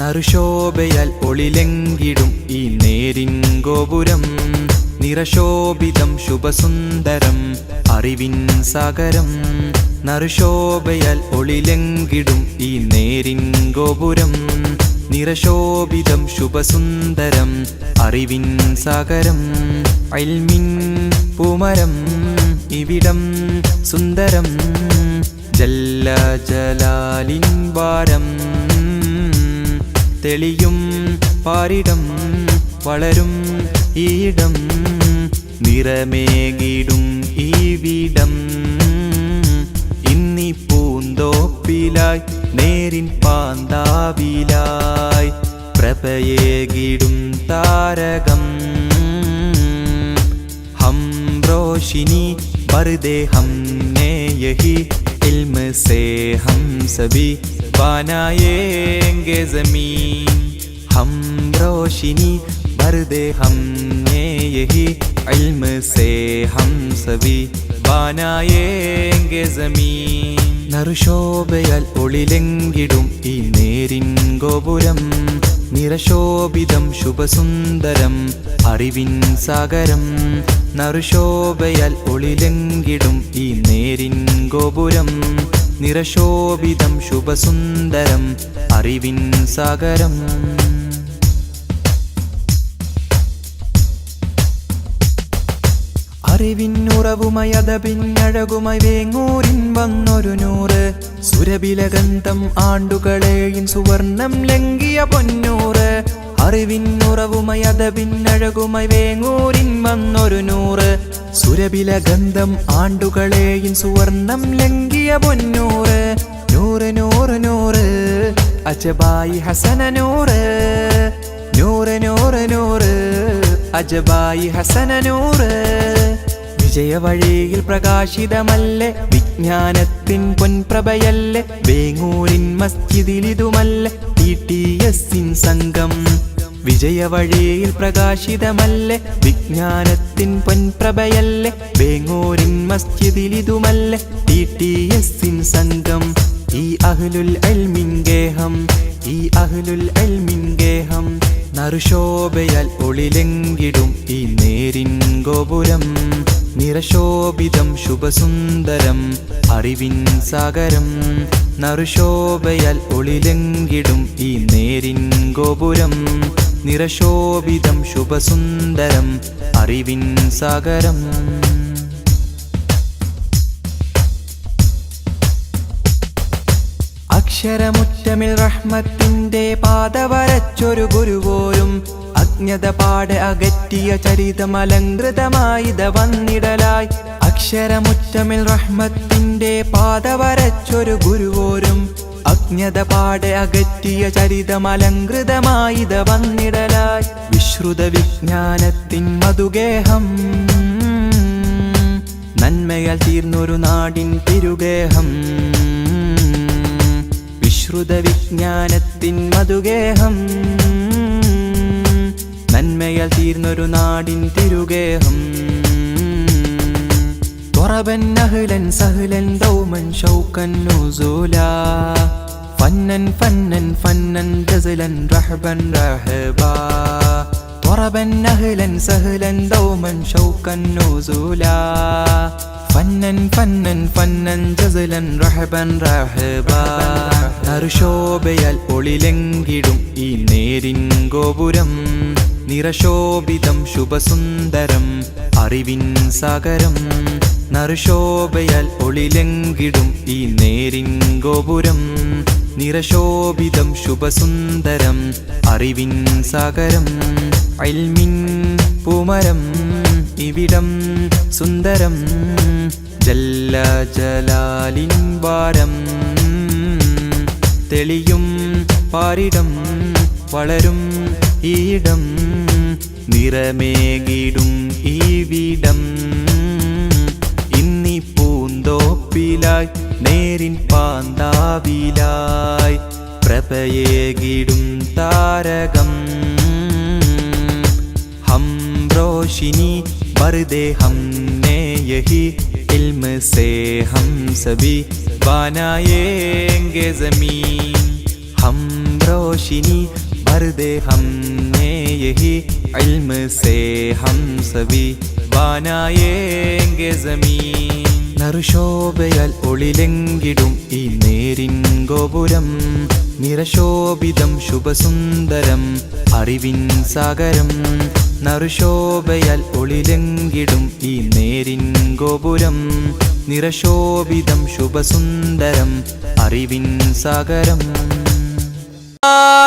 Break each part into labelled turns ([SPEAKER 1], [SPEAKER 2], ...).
[SPEAKER 1] നറുശോഭയാൽ ഒളിലെങ്കിടും ഈ നേരിൻ ഗോപുരം നിറശോഭിതം ശുഭസുന്ദരം അറിവിൻ സാഗരം. നറുശോഭയാൽ ഒളിലെങ്കിടും ഈ നേരിൻ ഗോപുരം നിറശോഭിതം ശുഭസുന്ദരം അറിവിൻ സാഗരം. അൽമിൻ പൂമരം ഇവിടം സുന്ദരം ജല്ല ജലാലിൻ വാരം. തെളിയും പാരിടം വളരും ഈടം നിറമേകിടും ഈ വീടം. ഇന്നി പൂന്തോപ്പിലായി നേരിൻ പാന്താവിലായി പ്രഭയേകിടും താരകം. ഹം റോഷിനി ബർദേ ഹം നേ ഇൽമ സേ ഹം സബി बनाएंगे जमीन हम रोशनी पर्दे हमने यही इल्म से हम सभी बनाएंगे जमीन നറുശോഭയാൽ ഒളിലെങ്കിടും ഈ നേരിൻ ഗോപുരം നിറശോഭിതം ശുഭസുന്ദരം അറിവിൻ സാഗരം നറുശോഭയാൽ ഒളിലെങ്കിടും ഈ നേരിൻ ഗോപുരം നിറശോഭിതം ശുഭസുന്ദരം അറിവിൻ സാഗരം. അറിവിന്നുറവുമായി അതപിന്നഴകുമായി വേങ്ങൂരിൻ വന്നൊരു നൂറ്. സുരബിലഗന്ധം ആണ്ടുകളെയും സുവർണം ലംഘിയ പൊന്നൂറ്. അറിവിന്നുറവുമായി അതപിന്നഴകുമായി വേങ്ങൂരിൻ വന്നൊരു നൂറ്. സുരബില ഗന്ധം ആണ്ടുകളെയും സുവർണം ലംഘിയ പൊന്നൂറ്. നൂറ് നൂറ് നൂറ്. അജബായി ഹസന നൂറ്. നൂറ് നൂറ് നൂറ്. അജബായി ഹസന നൂറ്. വിജയവഴിയിൽ പ്രകാശിതമല്ലേ? വിജ്ഞാനത്തിൻ പൊൻപ്രഭയല്ലേ? വേങ്ങൂരിൻ മസ്ജിദിലിതുമല്ലേ? ടി ടി എസിൻ സംഘം. വിജയവഴിയിൽ പ്രകാശിതമല്ലേ? വിജ്ഞാനത്തിൻ പൊൻപ്രഭയല്ലേ? വേങ്ങൂരിൻ മസ്ജിദിലിതുമല്ലേ ടി ടി എസിൻ സംഘം ഈ അഹ്ലുൽ അൽമിൻ ഗേഹം ഈ അഹ്ലുൽ അൽമിൻ ഗേഹം. നറുശോഭയാൽ ഒളിലെങ്കിടും ഈ നേരിൻ ഗോപുരം നിറശോഭിതം ശുഭസുന്ദരം അറിവിൻ സാഗരം. നറുശോഭയാൽ ഒളിലെങ്കിടും ഈ നേരിൻ ഗോപുരം നിറശോഭിതം ശുഭസുന്ദരം അറിവിൻ സാഗരം. അക്ഷരമുറ്റമിൽ റഹ്മത്തിന്റെ പാത വരച്ചൊരു ഗുരുവോരും അജ്ഞത പാടെ അകറ്റിയ ചരിതമലങ്കൃതമായിത വന്നിടലായി. അക്ഷരമുറ്റമിൽ റഹ്മത്തിന്റെ പാത വരച്ചൊരു ഗുരുവോരും അജ്ഞത പാടെ അകറ്റിയ ചരിതം അലങ്കൃതമായിത വന്നിടലായി വിശ്രുത വിജ്ഞാനത്തിൻ മധുഗേഹം നന്മയാൽ തീർന്നൊരു നാടിൻ തിരുഗേഹം വിശ്രുത വിജ്ഞാനത്തിൻ മധുഗേഹം നന്മയാൽ തീർന്നൊരു നാടിൻ തിരുഗേഹം ضربن نهلا سهلا دوما شوقا نزولا فنا فنا فنا جزلا رحبا رحبا ضربا نهلا سهلا دوما شوقا نزولا فنا فنا فنا جزلا رحبا رحبا നറുശോഭയാൽ ഒളിലെങ്കിടും ഈ നേരിൻ ഗോപുരം നിറശോഭിതം ശുഭസുന്ദരം അറിവിൻ സാഗരം നറുശോഭയാൽ ഒളിലെങ്കിടും ഈ നേരിൻ ഗോപുരം നിറശോഭിതം ശുഭസുന്ദരം അറിവിൻ സാഗരം അൽമിൻ പൂമരം ഇവിടം സുന്ദരം ജല്ല ജലാലിൻ വാരം. തെളിയും പാരിടം വളരും ഈടം നിറമേകിടും ഈ വീടം. ഇന്നി പൂന്തോപ്പിലായി നേരിൻ പാന്താവിലായി പ്രഭയേകിടും താരകം. ഹം റോഷിനി വെറുതെ ഹം നേയഹി ഇൽമ സേ ഹം സബി ബാനായേങ്കെ
[SPEAKER 2] ജമീൻ ഹം റോഷിനി വെറുതെ ഹം നേയഹി ഇൽമ സേ ഹം സബി ബാനായേങ്കെ ജമീൻ നറുശോഭയാൽ ഒളിലെങ്കിടും ഈ നേരിൻ ഗോപുരം നിറശോഭിതം ശുഭസുന്ദരം അറിവിൻ സാഗരം. നറുശോഭയാൽ ഒളിലെങ്കിടും ഈ നേരിൻ ഗോപുരം നിറശോഭിതം ശുഭസുന്ദരം അറിവിൻ സാഗരം.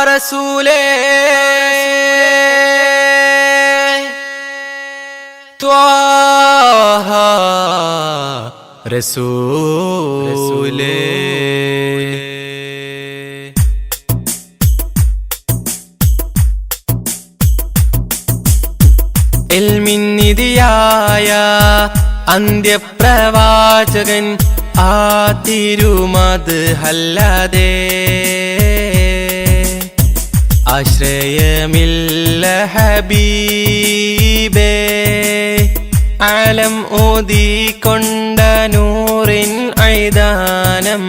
[SPEAKER 2] റസൂലേ ത്വാഹ റസൂലേ. എൽമിന്നിതിയായ അന്ത്യപ്രവാചകൻ ആ തിരുമത് അല്ലാതെ ആശ്രയമില്ല ഹബീബേ. ആലം കൊണ്ട നൂറിൻ ഐദാനം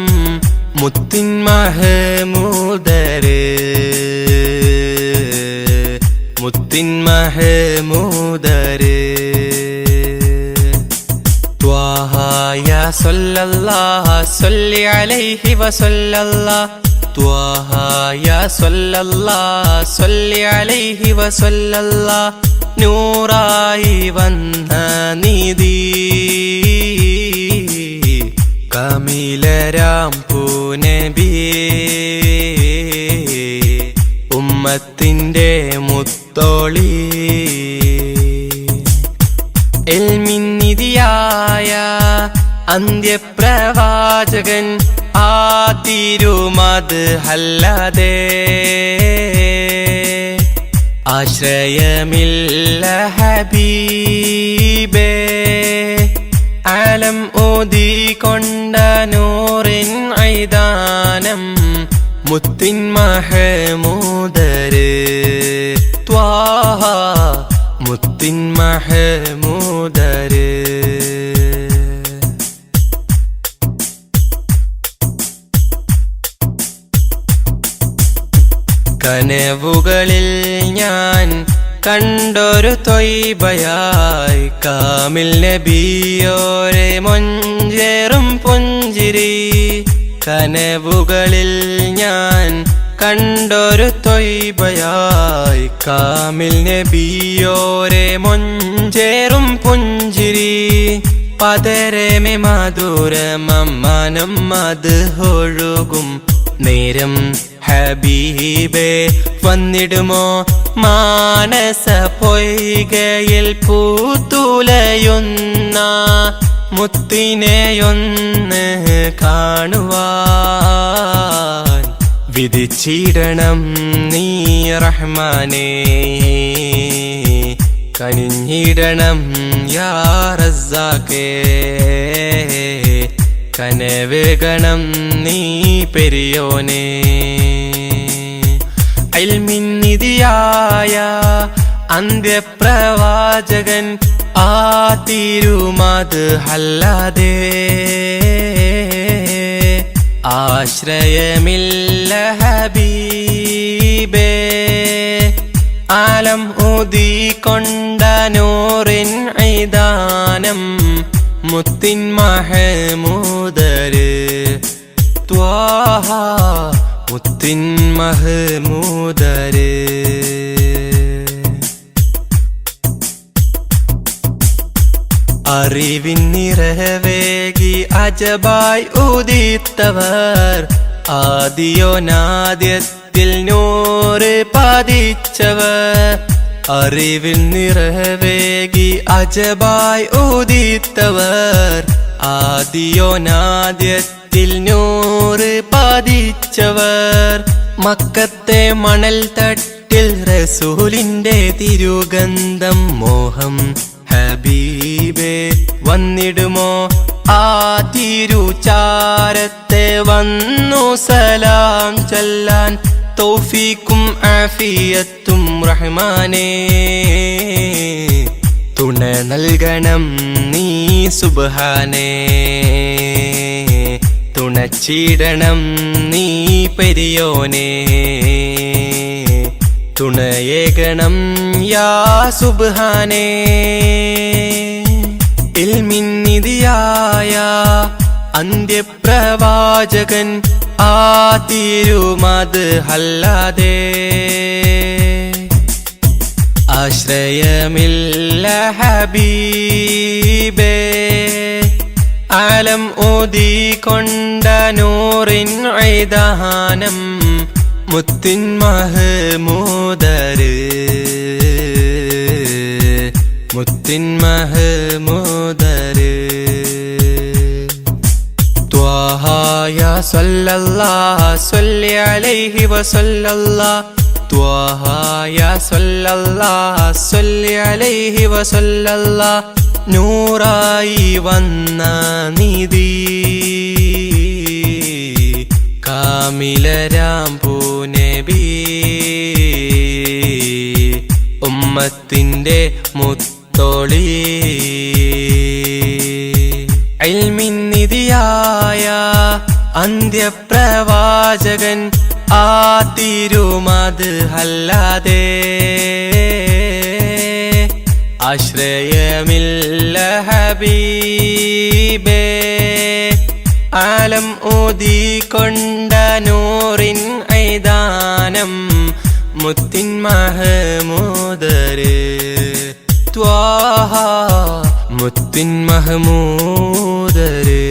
[SPEAKER 2] മുത്തിൻ മഹമൂദര്. മുത്തിൻ മഹമൂദര്. സല്ലല്ലാഹ സല്ലി അലൈഹി വസല്ലല്ലാഹ് ത്വാഹ യാ സൊല്ലല്ലാഹ സല്ലി അലൈഹി വസല്ലല്ലാഹ് നൂറായി വന്ന നീതി. കമിലരാം പൂനബിയേ ഉമ്മത്തിന്റെ മുത്തോളി. അന്ത്യപ്രവാചകൻ ആ തിരുമത് അല്ലാതെ ആശ്രയമില്ല ഹബീബേ. ആലം കൊണ്ട നൂറിൻ ഐദാനം മുത്തിൻ മഹമൂദര്. ത്വാഹ മുത്തിൻ മഹമൂദര്. കനവുകളിൽ ഞാൻ കണ്ടൊരു തൊയ്ബയായി. കാമിൽ നബിയോരെ മൊഞ്ചേറും പുഞ്ചിരി. കനവുകളിൽ ഞാൻ കണ്ടൊരു തൊയ്ബയായി. കാമിൽ നബിയോരെ മൊഞ്ചേറും പുഞ്ചിരി. പതരമെ മധുരമമ്മാനം മത് ഒഴുകും. നേരം ഹബീബേ വന്നിടുമോ? മാനസ പൊയ്കയിൽ പൂത്തുലയുന്ന മുത്തിനെയൊന്ന് കാണുവാൻ വിധിച്ചിടണം നീ റഹ്മാനേ. കനിഞ്ഞിടണം യാ റസാക്കേ കനവേഗണം നീ പെരിയോനെ. അൽമിന്നിതിയായ അന്ത്യപ്രവാചകൻ ആ തീരുമാത് അല്ലാതെ ആശ്രയമില്ല ഹബീബേ. ആലം ഊതിക്കൊണ്ട നൂറിൻ ഐദാനം മുത്തിൻ മഹമൂ മുത്തിൻ മഹമൂദര്. അറിവിൻ നിറവേകി അജബായി ഉദിത്തവർ ആദിയോ നാദ്യത്തിൽ നൂറ് പതിച്ചവർ. അറിവിൻ നിറവേകി അജബായി ഉദിത്തവർ ആദിയോ നാദ്യത്തിൽ നൂറ് പാതിച്ചവർ. മക്കത്തെ മണൽ തട്ടിൽ റസൂലിന്റെ തിരുഗന്ധം മോഹം ഹബീബേ വന്നിടുമോ? ആ തിരുചാരത്തെ വന്നു സലാം ചൊല്ലാൻ തൗഫീക്കും ആഫിയത്തും റഹ്മാനേ. തുണ നൽകണം നീ സുബ്ഹാനേ. തുണച്ചിടണം നീ പെരിയോനെ. തുണയേകണം യാ സുബ്ഹാനേ. ഇൽമിന്നിതിയായ അന്ത്യപ്രവാചകൻ ആ തിരുമത് അല്ലാതെ. ആശ്രയമില്ല ഹബീബേ. ആലം ഓതി കൊണ്ട നൂറിൻ ഐദാനം മുത്തിൻ മഹമൂദര് മുത്തിൻ മഹമൂദര് ത്വാഹായ സല്ലല്ലാഹ സ്വല്ലി അലൈഹി വസല്ലല്ലാഹ് ത്വാഹ യാ സല്ലല്ലാഹ് അലൈഹി വസല്ലല്ലാഹ് നൂറായി വന്ന നിധി. കാമിലരാം പൂനബി ഉമ്മത്തിന്റെ മുത്തോളി അൽമിന്നിതിയായ അന്ത്യപ്രവാചകൻ ആ അല്ലാതെ ആശ്രയമില്ല ഹബീബേ. ആലം ഊതി കൊണ്ട നൂറിൻ ഐദാനം മുത്തിൻ മഹമൂദര്. ത്വാഹ മുത്തിൻ മഹമൂദര്.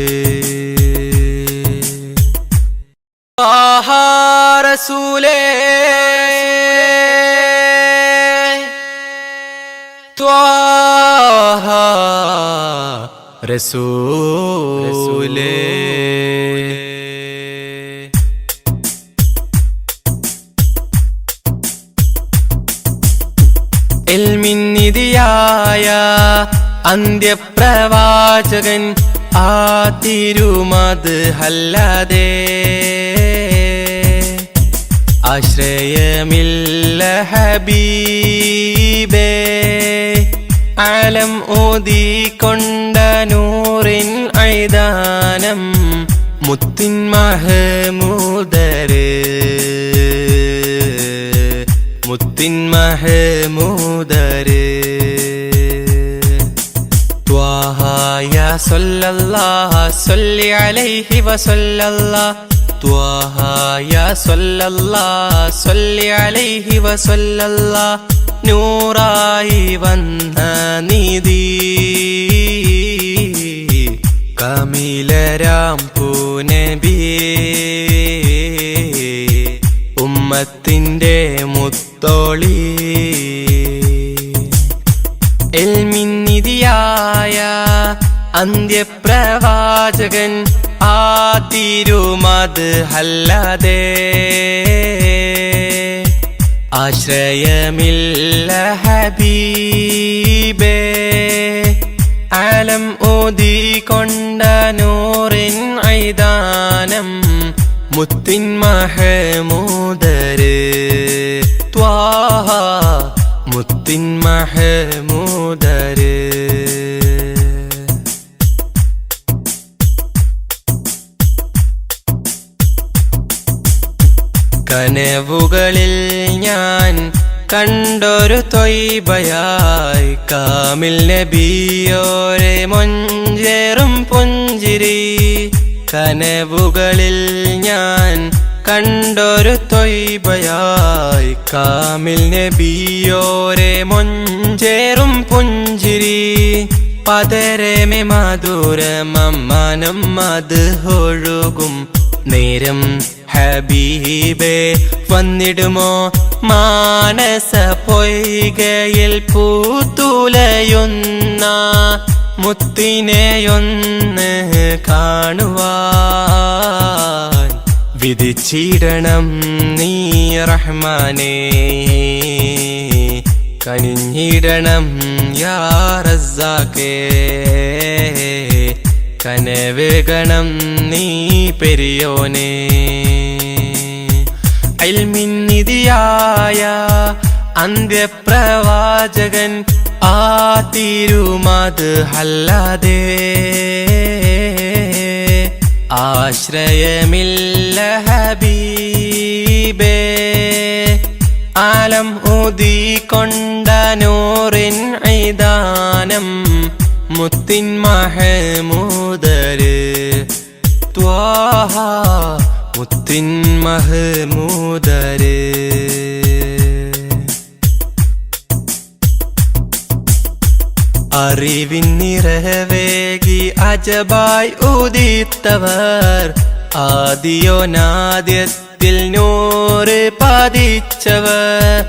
[SPEAKER 2] ത്വാഹ റസൂലേ. ത്വാഹ റസൂലേ. എൽമിന്നിതിയായ അന്ത്യപ്രവാചകൻ ആ തിരുമത് അല്ലാതെ ആശ്രയമില്ല ഹബീബേ. ആലം ഓതി കൊണ്ട നൂറിൻ ഐദാനം മുത്തിൻ മഹമൂദര് മുത്തിൻ മഹമൂദര് സല്ലല്ലാഹ് സല്ലി അലൈഹി വസല്ലല്ലാ ത്വാഹ യാ സല്ലല്ലാഹ് സല്ലി അലൈഹി വസല്ലല്ലാ നൂറായി വന്ന നിധി കമിലരാം പൂനബി. ഉമ്മത്തിന്റെ മുത്തോളി. അന്ത്യപ്രവാചകൻ ആ തിരുമത് അല്ലാതെ ആശ്രയമില്ല ഹബീബേ. ആലം ഓതി കൊണ്ട നൂറിൻ ഐദാനം മുത്തിൻ മഹമൂദര്. ത്വാഹ മുത്തിൻ മഹമൂദര് കനവുകളിൽ ഞാൻ കണ്ടൊരു തൊയ്ബയായി. കാമിൽ നബിയോരെ മൊഞ്ചേറും പുഞ്ചിരി. കനവുകളിൽ ഞാൻ കണ്ടൊരു തൊയ്ബയായി. കാമിൽ നബിയോരെ മൊഞ്ചേറും പുഞ്ചിരി. പതരമെ മധുരമമ്മാനം അത് ഒഴുകും. നേരം ഹബീബേ വന്നിടുമോ? മാനസ പൊയ്കയിൽ പൂത്തുലയുന്ന മുത്തിനെയൊന്ന് കാണുവാൻ വിധിച്ചിടണം നീ റഹ്മാനേ. കനിഞ്ഞിടണം യാ റസാക്കേ കനവേഗണം നീ പെരിയോനെ. അൽമിന്നിതിയായ അന്ത്യപ്രവാചകൻ ആ തിരുമത് അല്ലാതെ ആശ്രയമില്ല ഹബീബേ. ആലം ഊതി കൊണ്ട നൂറിൻ ഐദാനം മുത്തിൻ മഹമൂദര് ത്വാഹ. മുത്തിൻ മഹമൂദര്. അറിവിൻ നിറവേകി അജബായി ഉദിത്തവർ ആദിയോനാദ്യത്തിൽ നൂറ് പതിച്ചവർ.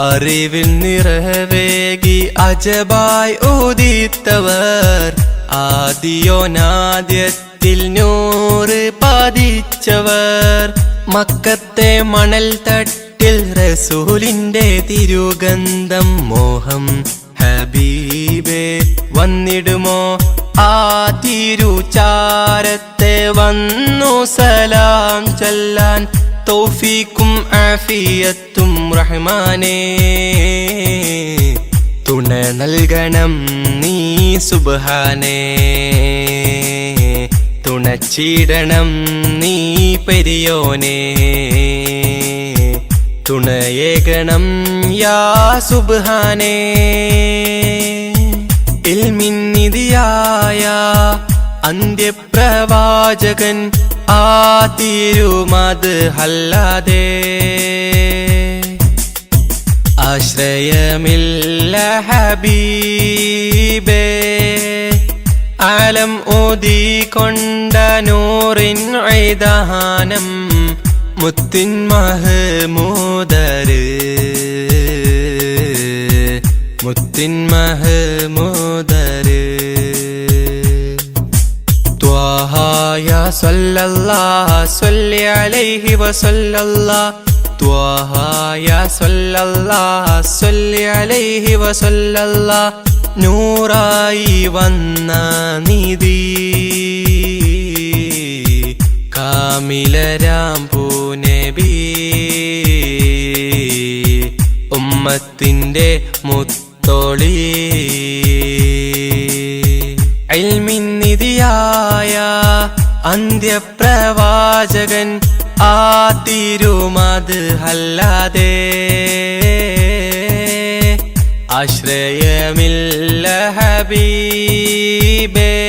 [SPEAKER 2] അറിവിൻ നിറവേകി അജബായി ഉദിത്തവർ ആദിയോനാദ്യത്തിൽ നൂറ് പതിച്ചവർ മക്കത്തെ മണൽ തട്ടിൽ റസൂലിന്റെ തിരുഗന്ധം മോഹം ഹബീബേ വന്നിടുമോ? ആ തിരുചാരത്തെ വന്നു സലാം ചൊല്ലാൻ തൗഫീക്കും ആഫിയത്തും റഹ്മാനേ. തുണ നൽകണം നീ സുബ്ഹാനേ. തുണച്ചിടണം നീ പെരിയോനെ. തുണയേകണം യാ സുബാനെ ഇൽമിന്നിതിയായ അന്ത്യപ്രവാചകൻ ആ തിരുമത് അല്ലാതെ. ആശ്രയമില്ല ഹബീബേ. ആലം ഊതി കൊണ്ട നൂറിൻ ഐദാനം മുത്തിൻ മഹമൂദര് മുത്തിൻ മഹമൂദര് ത്വാഹായ യാ സല്ലല്ലാഹ് സ്വല്ലി അലൈഹി വസല്ലല്ലാഹ് നൂറായി വന്ന നിധി. കാമിലരാം പൂനബി ഉമ്മത്തിന്റെ മുത്തോളി. അൽമിന്നിതിയായ അന്ത്യപ്രവാചകൻ ആ തിരുമത് അല്ലാതെ ആശ്രയമില്ല ഹബീബേ.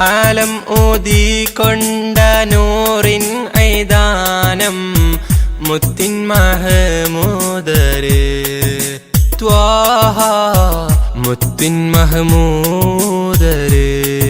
[SPEAKER 2] ആലം ഊതി കൊണ്ട നൂറിൻ ഐദാനം മുത്തിൻ മഹമൂദര്. ത്വാഹ മുത്തിൻ മഹമൂദര്.